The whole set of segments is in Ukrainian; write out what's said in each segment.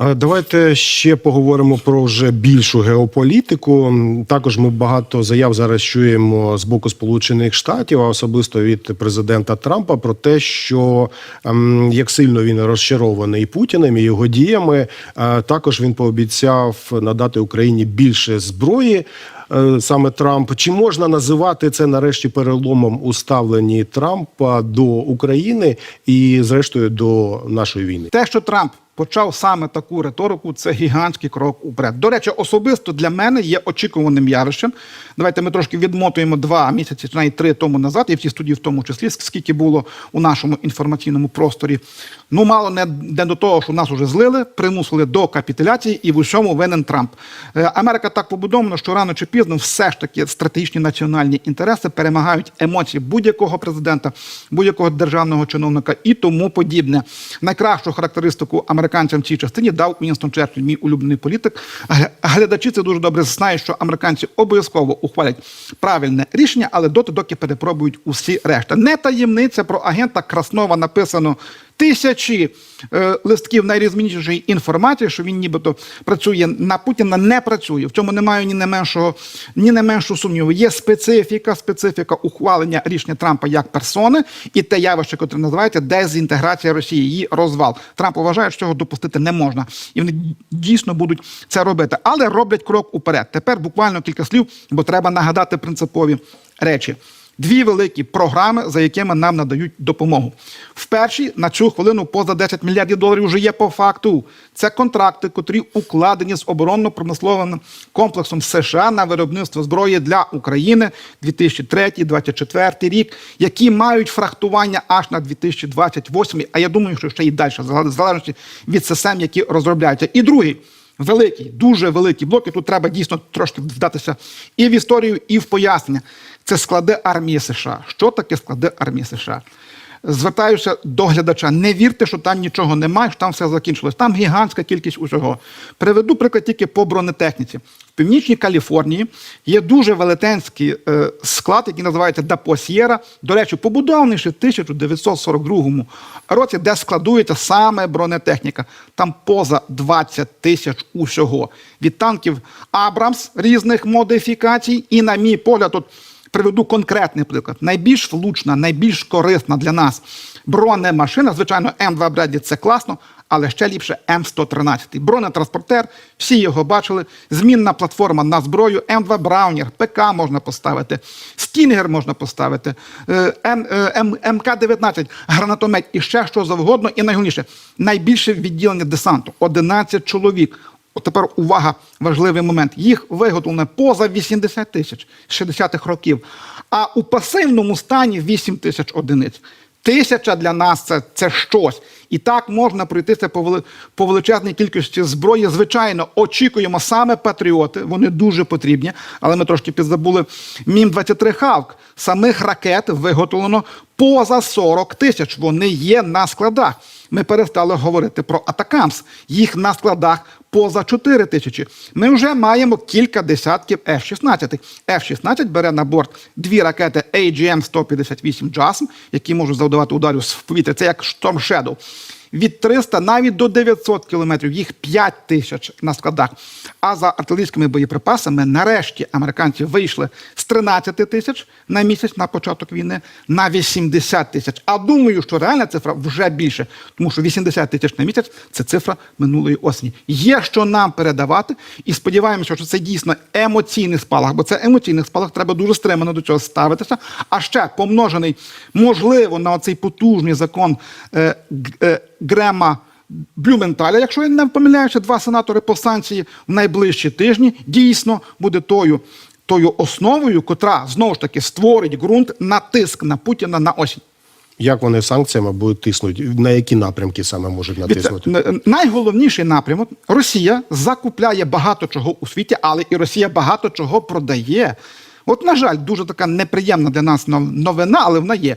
Давайте ще поговоримо про вже більшу геополітику. Також ми багато заяв зараз чуємо з боку Сполучених Штатів, а особисто від президента Трампа, про те, що ем, як сильно він розчарований Путіним і його діями. Е, Також він пообіцяв надати Україні більше зброї. е, Саме Трамп чи можна називати це нарешті переломом у ставленні Трампа до України і, зрештою, до нашої війни? Те, що Трамп почав саме таку риторику, це гігантський крок уперед. До речі, особисто для мене є очікуваним явищем. Давайте ми трошки відмотуємо два місяці, чи навіть три тому назад, і в цій студії в тому числі, скільки було у нашому інформаційному просторі. Ну, мало не, не до того, що нас уже злили, примусили до капітуляції, і в усьому винен Трамп. Е, Америка так побудована, що рано чи пізно все ж таки стратегічні національні інтереси перемагають емоції будь-якого президента, будь-якого державного чиновника і тому подібне. Найкращу характеристику американцям в цій частині дав Вінстон Черчилль, мій улюблений політик. Гля- Глядачі це дуже добре знають, що американці обов'язково ухвалять правильне рішення, але доти, доки перепробують усі решта. Не таємниця про агента Краснова написано тисячі е, листків найрізноманітнішої інформації, що він нібито працює на Путіна, не працює. В цьому немає ні не меншого, ні не меншого сумніву. Є специфіка, специфіка ухвалення рішення Трампа як персони, і те явище, яке називається дезінтеграція Росії, її розвал. Трамп вважає, що цього допустити не можна, і вони дійсно будуть це робити, але роблять крок уперед. Тепер буквально кілька слів, бо треба нагадати принципові речі. Дві великі програми, за якими нам надають допомогу. В першій на цю хвилину поза 10 мільярдів доларів вже є по факту. Це контракти, котрі укладені з оборонно-промисловим комплексом США на виробництво зброї для України 2003-2024 рік, які мають фрахтування аж на 2028, а я думаю, що ще й далі, в залежності від систем, які розробляються. І другий великий, дуже великий блок, і тут треба дійсно трошки вдатися і в історію, і в пояснення. Це склади армії США. Що таке склади армії США? Звертаюся до глядача. Не вірте, що там нічого немає, що там все закінчилось. Там гігантська кількість усього. Приведу приклад тільки по бронетехніці. В північній Каліфорнії є дуже велетенський е, склад, який називається Дапо Сєра. До речі, побудований ще в 1942 році, де складується саме бронетехніка. Там поза 20 тисяч усього. Від танків Абрамс різних модифікацій. І, на мій погляд, тут Приведу конкретний приклад. Найбільш влучна, найбільш корисна для нас бронемашина, звичайно, М2 Бредлі це класно, але ще ліпше М113. Бронетранспортер, всі його бачили. Змінна платформа на зброю, М2 Браунер, ПК можна поставити, Стінгер можна поставити, е, е, М, МК-19, гранатомет і ще що завгодно. І найголовніше, найбільше відділення десанту 11 чоловік. От тепер увага, важливий момент. Їх виготовлено поза 80 тисяч з 60-х років, а у пасивному стані 8 тисяч одиниць. Тисяча для нас це, це щось. І так можна пройтися по, по величезній кількості зброї. Звичайно, очікуємо саме патріоти. Вони дуже потрібні, але ми трошки підзабули мім 23 Халк. Самих ракет виготовлено поза 40 тисяч. Вони є на складах. Ми перестали говорити про Атакамс. Їх на складах поза 4 тисячі. Ми вже маємо кілька десятків F-16. F-16 бере на борт дві ракети AGM-158 JASM, які можуть завдавати ударів з повітря. Це як Storm Shadow. Від 300 навіть до 900 кілометрів, їх 5 тисяч на складах. А за артилерійськими боєприпасами нарешті американці вийшли з 13 тисяч на місяць на початок війни на 80 тисяч. А думаю, що реальна цифра вже більше, тому що 80 тисяч на місяць це цифра минулої осені. Є що нам передавати, і сподіваємося, що це дійсно емоційний спалах, бо це емоційний спалах, треба дуже стримано до цього ставитися. А ще помножений, можливо, на цей потужний закон е, е, Грема. Блюменталя, якщо я не помиляюся, два сенатори по санкції в найближчі тижні дійсно буде тою, тою основою, котра знову ж таки створить ґрунт на тиск на Путіна на осінь. Як вони санкціями будуть тиснути? На які напрямки саме можуть натиснути? Найголовніший напрямок Росія закупляє багато чого у світі, але і Росія багато чого продає. От, на жаль, дуже така неприємна для нас нов- новина, але вона є.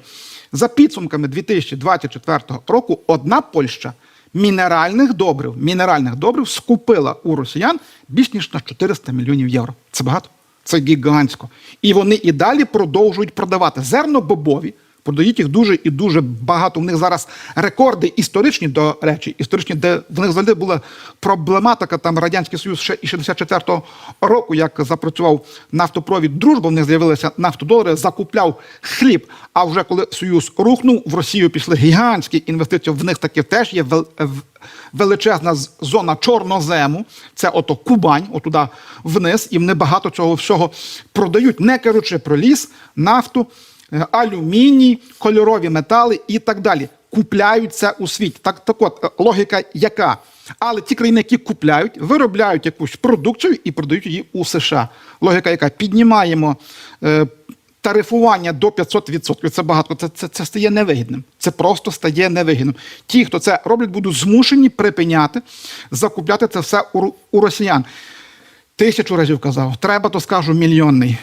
За підсумками 2024 року одна Польща мінеральних добрив, мінеральних добрив скупила у росіян більш ніж на 400 мільйонів євро. Це багато. Це гігантсько. І вони і далі продовжують продавати зернобобові Продають їх дуже і дуже багато. У них зараз рекорди історичні, до речі, історичні, де в них завжди була проблематика. Там Радянський Союз ще і 64-го року, як запрацював нафтопровід дружба, в них з'явилися нафтодолари, закупляв хліб. А вже коли Союз рухнув, в Росію пішли гігантські інвестиції. В них таки теж є величезна зона чорнозему. Це ото Кубань, отуда вниз, і вони багато цього всього продають, не кажучи про ліс, нафту е, алюміній, кольорові метали і так далі. Купляють це у світі. Так, так от, е, логіка яка? Але ті країни, які купляють, виробляють якусь продукцію і продають її у США. Логіка яка? Піднімаємо е, тарифування до 500%. Це багато. Це, це, це стає невигідним. Це просто стає невигідним. Ті, хто це роблять, будуть змушені припиняти, закупляти це все у, у росіян. Тисячу разів казав, треба, то скажу мільйонний.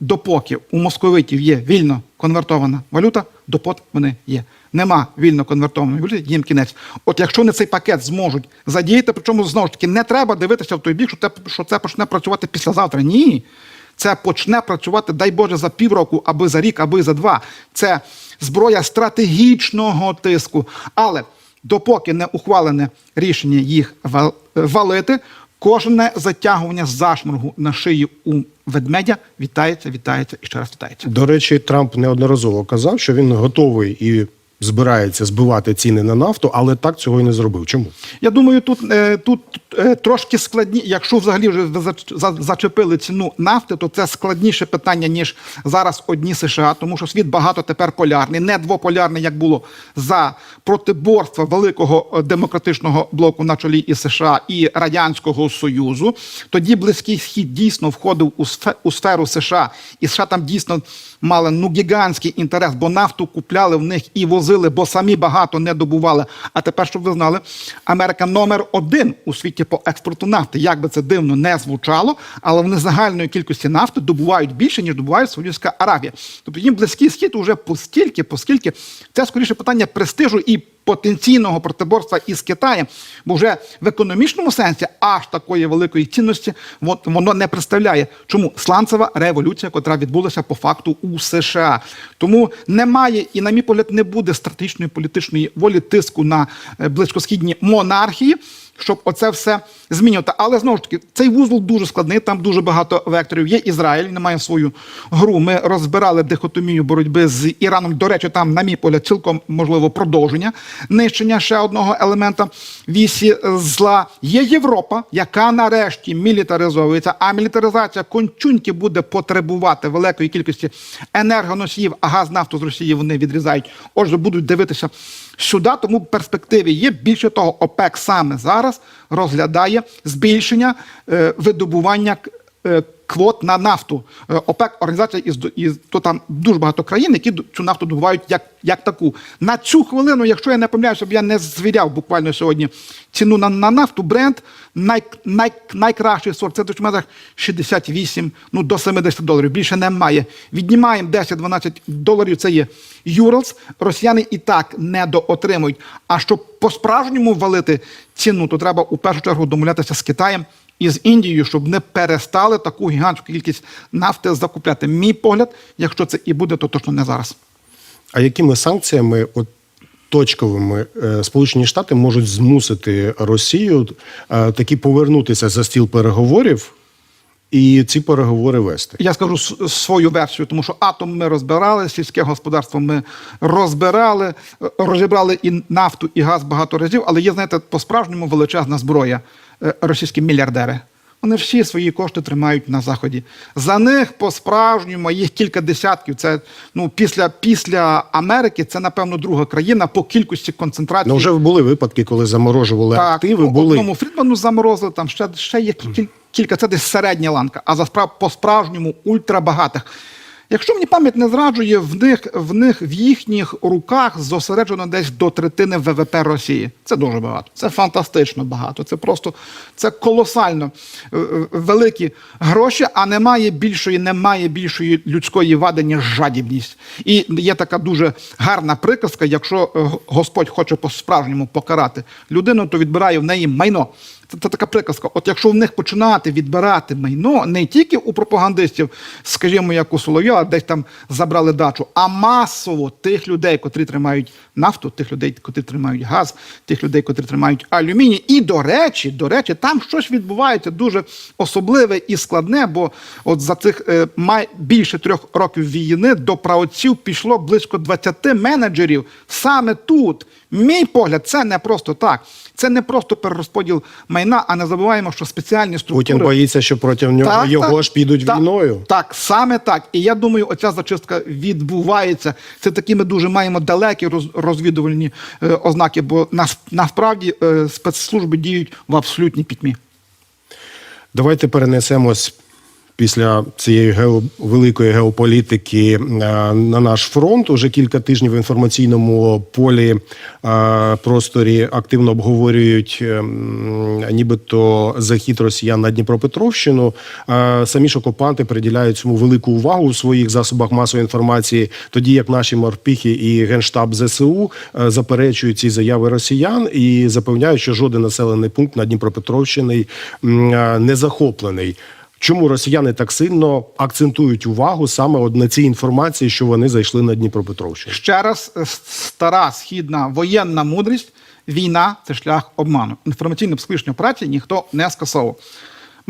Допоки у московитів є вільно конвертована валюта, допоки вони є. Нема вільно конвертованої валюти, їм кінець. От якщо вони цей пакет зможуть задіяти, причому знову ж таки не треба дивитися в той бік, що це, що це почне працювати післязавтра. Ні. Це почне працювати, дай Боже, за півроку, аби за рік, аби за два. Це зброя стратегічного тиску. Але допоки не ухвалене рішення їх вал- валити, кожне затягування зашморгу на шиї у ведмедя вітається, вітається і ще раз вітається. До речі, Трамп неодноразово казав, що він готовий і збирається збивати ціни на нафту, але так цього і не зробив. Чому? Я думаю, тут, е, тут трошки складні. Якщо взагалі вже за- зачепили ціну нафти, то це складніше питання, ніж зараз одні США, тому що світ багато тепер полярний, не двополярний, як було за протиборства великого е, демократичного блоку на чолі і США і Радянського Союзу. Тоді Близький Схід дійсно входив у сферу США, і США там дійсно мали ну гігантський інтерес, бо нафту купляли в них і возили, бо самі багато не добували. А тепер, щоб ви знали, Америка номер один у світі по експорту нафти. Як би це дивно не звучало, але вони загальної кількості нафти добувають більше, ніж добуває Саудівська Аравія. Тобто їм близький схід уже постільки, оскільки це скоріше питання престижу і потенційного протиборства із Китаєм, бо вже в економічному сенсі аж такої великої цінності воно не представляє. Чому сланцева революція, котра відбулася по факту у США. Тому немає і, на мій погляд, не буде стратегічної політичної волі тиску на е, близькосхідні монархії. Щоб оце все змінювати. Але знову ж таки, цей вузол дуже складний, там дуже багато векторів. Є Ізраїль, він має свою гру. Ми розбирали дихотомію боротьби з Іраном. До речі, там, на мій погляд, цілком можливо продовження нищення ще одного елемента вісі зла. Є Європа, яка нарешті мілітаризовується, а мілітаризація кончуньки буде потребувати великої кількості енергоносіїв, а газ нафту з Росії вони відрізають. Отже, будуть дивитися сюди, тому в перспективі є. Більше того, ОПЕК саме зараз розглядає збільшення е, видобування е, квот на нафту. Е, ОПЕК організація із, із то там дуже багато країн, які цю нафту добувають як, як таку. На цю хвилину, якщо я не помиляюся, щоб я не звіряв буквально сьогодні ціну на, на нафту, бренд най, най, найкращий сорт. Це в межах 68 ну, до 70 доларів. Більше немає. Віднімаємо 10-12 доларів. Це є Юралс. Росіяни і так недоотримують. А щоб по-справжньому валити ціну, то треба у першу чергу домовлятися з Китаєм і з Індією, щоб не перестали таку гігантську кількість нафти закупляти. Мій погляд, якщо це і буде, то точно не зараз. А якими санкціями, от точковими, е, Сполучені Штати можуть змусити Росію е, таки повернутися за стіл переговорів і ці переговори вести? Я скажу свою версію, тому що атом ми розбирали, сільське господарство ми розбирали, е, розібрали і нафту, і газ багато разів, але є, знаєте, по-справжньому величезна зброя російські мільярдери. Вони всі свої кошти тримають на заході. За них по-справжньому їх кілька десятків. Це ну після, після Америки це напевно друга країна по кількості концентрації. Ну вже були випадки, коли заморожували активи. Були одному Фрідману заморозили, там ще, ще є кіль- кілька, це десь середня ланка, а за справ по-справжньому ультрабагатих. Якщо мені пам'ять не зраджує, в них, в них в їхніх руках зосереджено десь до третини ВВП Росії. Це дуже багато. Це фантастично багато. Це просто це колосально е, е, великі гроші, а немає більшої, немає більшої людської вади, ніж жадібність. І є така дуже гарна приказка: якщо е, Господь хоче по-справжньому покарати людину, то відбирає в неї майно. Це, це така приказка. От якщо в них починати відбирати майно не тільки у пропагандистів, скажімо, як у Соловйова, десь там забрали дачу, а масово тих людей, котрі тримають нафту, тих людей, котрі тримають газ, тих людей, котрі тримають алюміній. І до речі, до речі, там щось відбувається дуже особливе і складне, бо от за цих е, май більше трьох років війни до праотців пішло близько 20 менеджерів саме тут. Мій погляд, це не просто так. Це не просто перерозподіл майна, а не забуваємо, що спеціальні структури. Путін боїться, що проти нього його ж підуть так, війною. Так, саме так. І я думаю, оця зачистка відбувається. Це такі ми дуже маємо далекі роз- розвідувальні е, ознаки, бо нас, насправді е, спецслужби діють в абсолютній пітьмі. Давайте перенесемось після цієї гео... великої геополітики е, на наш фронт. Уже кілька тижнів в інформаційному полі е, просторі активно обговорюють, е, нібито захід росіян на Дніпропетровщину. Самі ж окупанти приділяють цьому велику увагу у своїх засобах масової інформації, тоді як наші морпіхи і генштаб ЗСУ заперечують ці заяви росіян і запевняють, що жоден населений пункт на Дніпропетровщині не захоплений. Чому росіяни так сильно акцентують увагу саме от на цій інформації, що вони зайшли на Дніпропетровщину? Ще раз, е, стара східна воєнна мудрість. Війна це шлях обману. Інформаційно-психологічні операції ніхто не скасовував.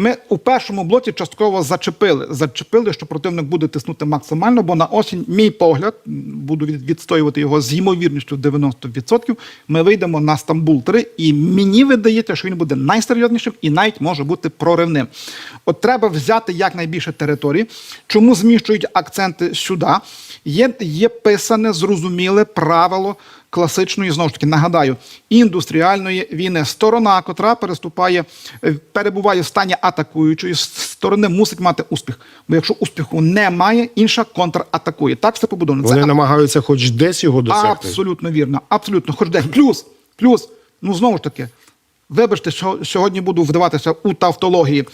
Ми у першому блоці частково зачепили. Зачепили, що противник буде тиснути максимально, бо на осінь, мій погляд, буду від- відстоювати його з ймовірністю 90%, ми вийдемо на Стамбул 3, і мені видається, що він буде найсерйознішим і навіть може бути проривним. От треба взяти якнайбільше території. Чому зміщують акценти сюди? Є, є писане, зрозуміле правило класичної, знову ж таки, нагадаю, індустріальної війни. Сторона, котра переступає, е, перебуває в стані атакуючої сторони, мусить мати успіх. Бо якщо успіху немає, інша контратакує. Так все побудовано. Вони Це намагаються хоч десь його досягти. Абсолютно вірно, абсолютно. Хоч десь. Плюс, плюс, ну знову ж таки, вибачте, що сьогодні буду вдаватися у тавтології.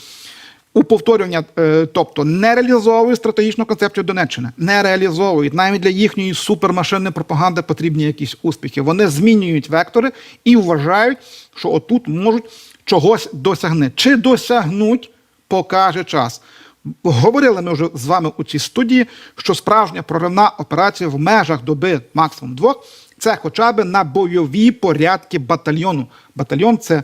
У повторювання, е, тобто не реалізовують стратегічну концепцію Донеччини, не реалізовують навіть для їхньої супермашинної пропаганди потрібні якісь успіхи. Вони змінюють вектори і вважають, що отут можуть чогось досягнути. Чи досягнуть, покаже час. Говорили ми вже з вами у цій студії, що справжня проривна операція в межах доби максимум двох це хоча б на бойові порядки батальйону. Батальйон це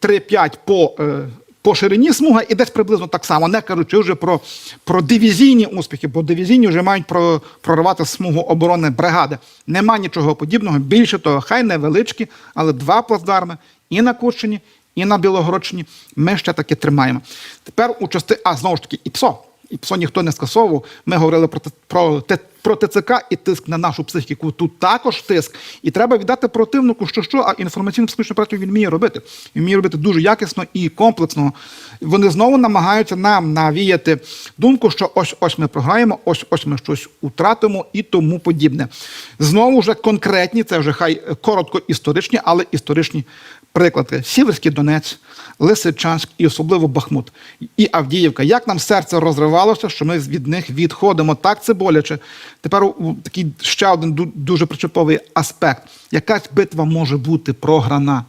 3-5 по, е, по ширині смуга і десь приблизно так само, не кажучи вже про, про дивізійні успіхи, бо дивізійні вже мають про, проривати смугу оборони бригади. Нема нічого подібного. Більше того, хай невеличкі, але два плацдарми і на Курщині, і на Білогородщині ми ще таки тримаємо. Тепер у части, а знову ж таки, і ПСО. І ПСО ніхто не скасовував. Ми говорили про, про, Т- про ТЦК і тиск на нашу психіку. Тут також тиск. І треба віддати противнику, що що, а інформаційну психічну працю він вміє робити. Він вміє робити дуже якісно і комплексно. Вони знову намагаються нам навіяти думку, що ось ось ми програємо, ось ось ми щось утратимо і тому подібне. Знову ж конкретні, це вже хай коротко історичні, але історичні приклади. Сіверський Донець, Лисичанськ і особливо Бахмут і Авдіївка. Як нам серце розривалося, що ми від них відходимо. Так це боляче. Тепер такий ще один дуже причеповий аспект. Якась битва може бути програна.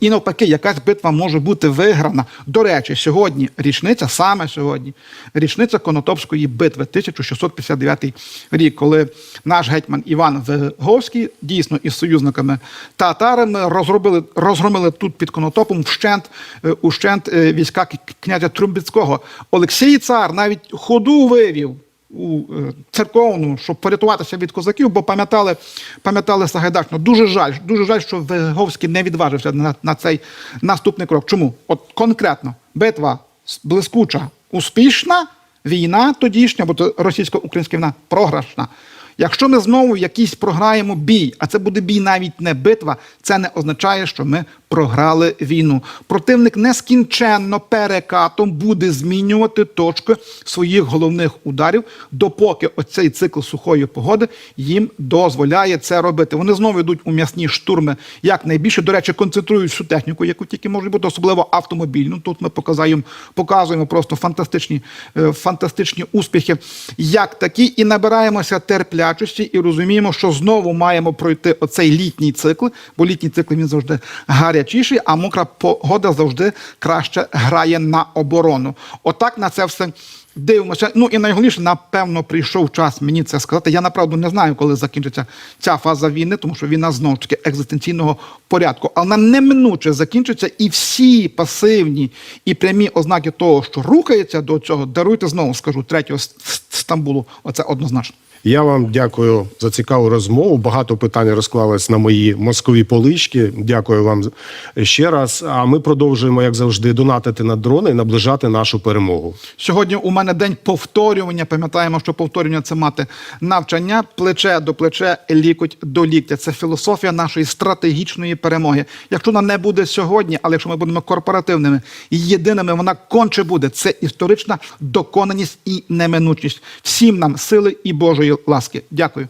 І навпаки, якась битва може бути виграна. До речі, сьогодні річниця, саме сьогодні, річниця Конотопської битви, 1659 рік, коли наш гетьман Іван Виговський дійсно із союзниками татарами розробили, розгромили тут під Конотопом вщент, е, ущент е, війська князя Трумбіцького. Олексій цар навіть ходу вивів у е, церковну, щоб порятуватися від козаків, бо пам'ятали, пам'ятали Сагайдачно. Дуже жаль, дуже жаль, що Виговський не відважився на, на цей наступний крок. Чому? От конкретно битва блискуча, успішна, війна тодішня, бо російсько-українська війна програшна. Якщо ми знову якийсь програємо бій, а це буде бій навіть не битва, це не означає, що ми програли війну. Противник нескінченно перекатом буде змінювати точки своїх головних ударів, допоки оцей цикл сухої погоди їм дозволяє це робити. Вони знову йдуть у м'ясні штурми якнайбільше. До речі, концентрують всю техніку, яку тільки може бути, особливо автомобільну. Тут ми показуємо, показуємо просто фантастичні, е, фантастичні успіхи, як такі, і набираємося терплячості, і розуміємо, що знову маємо пройти оцей літній цикл, бо літній цикл він завжди гарячіший, а мокра погода завжди краще грає на оборону. Отак на це все дивимося. Ну і найголовніше, напевно, прийшов час мені це сказати. Я направду не знаю, коли закінчиться ця фаза війни, тому що війна знову ж таки екзистенційного порядку. Але вона неминуче закінчиться, і всі пасивні і прямі ознаки того, що рухається до цього, даруйте знову скажу третього Стамбулу. Оце однозначно. Я вам дякую за цікаву розмову. Багато питань розклалось на мої мозкові полички. Дякую вам ще раз. А ми продовжуємо, як завжди, донатити на дрони і наближати нашу перемогу. Сьогодні у мене день повторювання. Пам'ятаємо, що повторювання це мати навчання плече до плече, лікоть до ліктя. Це філософія нашої стратегічної перемоги. Якщо вона не буде сьогодні, але якщо ми будемо корпоративними і єдиними, вона конче буде. Це історична доконаність і неминучість. Всім нам сили і Божої ласки. Дякую.